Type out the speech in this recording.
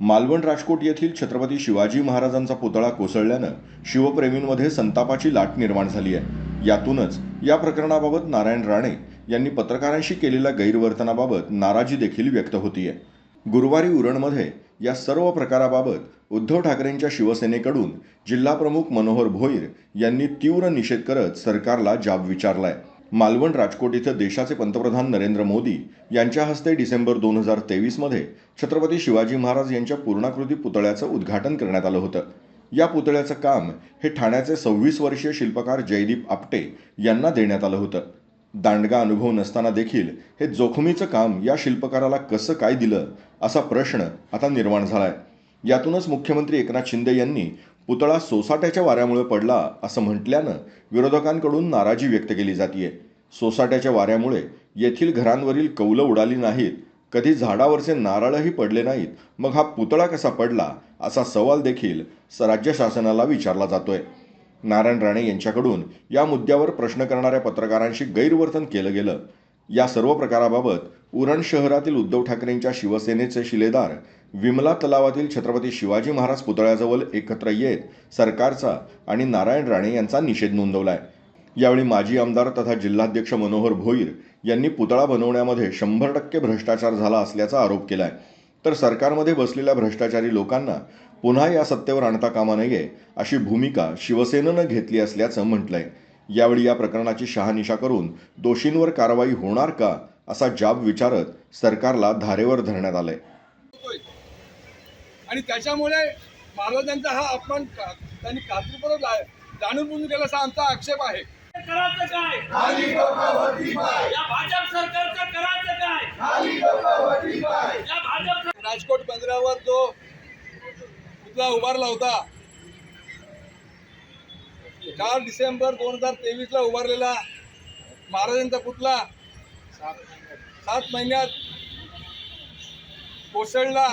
मालवण राजकोट येथील छत्रपती शिवाजी महाराजांचा पुतळा कोसळल्यानं शिवप्रेमींमध्ये संतापाची लाट निर्माण झाली आहे. यातूनच या प्रकरणाबाबत नारायण राणे यांनी पत्रकारांशी केलेल्या गैरवर्तनाबाबत नाराजी देखील व्यक्त होतीये. गुरुवारी उरणमध्ये या सर्व प्रकाराबाबत उद्धव ठाकरेंच्या शिवसेनेकडून जिल्हाप्रमुख मनोहर भोईर यांनी तीव्र निषेध करत सरकारला जाब विचारलाय. मालवण राजकोट इथं देशाचे पंतप्रधान नरेंद्र मोदी यांच्या हस्ते डिसेंबर दोन हजार तेवीसमध्ये छत्रपती शिवाजी महाराज यांच्या पूर्णाकृती पुतळ्याचं उद्घाटन करण्यात आलं होतं. या पुतळ्याचं काम हे ठाण्याचे सव्वीस वर्षीय शिल्पकार जयदीप आपटे यांना देण्यात आलं होतं. दांडगा अनुभव नसताना देखील हे जोखमीचं काम या शिल्पकाराला कसं काय दिलं असा प्रश्न आता निर्माण झाला आहे यातूनच मुख्यमंत्री एकनाथ शिंदे यांनी पुतळा सोसाट्याच्या वाऱ्यामुळे पडला असं म्हटल्यानं विरोधकांकडून नाराजी व्यक्त केली जातीये. सोसाट्याच्या वाऱ्यामुळे येथील घरांवरील कौलं उडाली नाहीत. कधी झाडावरचे नारळही पडले नाहीत. मग हा पुतळा कसा पडला असा सवाल देखील राज्य शासनाला विचारला जातोय. नारायण राणे यांच्याकडून या मुद्द्यावर प्रश्न करणाऱ्या पत्रकारांशी गैरवर्तन केलं गेलं. या सर्व प्रकाराबाबत उरण शहरातील उद्धव ठाकरेंच्या शिवसेनेचे शिलेदार विमला तलावातील छत्रपती शिवाजी महाराज पुतळ्याजवळ एकत्र येत सरकारचा आणि नारायण राणे यांचा निषेध नोंदवलाय. यावेळी माजी आमदार तथा जिल्हाध्यक्ष मनोहर भोईर यांनी पुतळा बनवण्यामध्ये शंभर टक्के भ्रष्टाचार झाला असल्याचा आरोप केला आहे तर सरकारमध्ये बसलेल्या भ्रष्टाचारी लोकांना पुन्हा या सत्तेवर आणता कामा नये अशी भूमिका शिवसेनेनं घेतली असल्याचं म्हटलंय. यावेळी या प्रकरणाची शहानिशा करून दोषींवर कारवाई होणार का असा जाब विचारत सरकारला धारेवर धरण्यात आलंय. आणि त्याच्यामुळे महाराजांचा हा अपमान त्यांनी खात्रीपूर्वक ला- जाणून बुजून केला असा आमचा आक्षेप आहे. करायचं काय? या भाजप सरकारचं करायचं काय? या भाजप सर- राजकोट बंदरावर जो पुतळा उभारला होता चार डिसेंबर दोन हजार तेवीस ला उभारलेला महाराजांचा पुतळा सात महिन्यात कोसळला.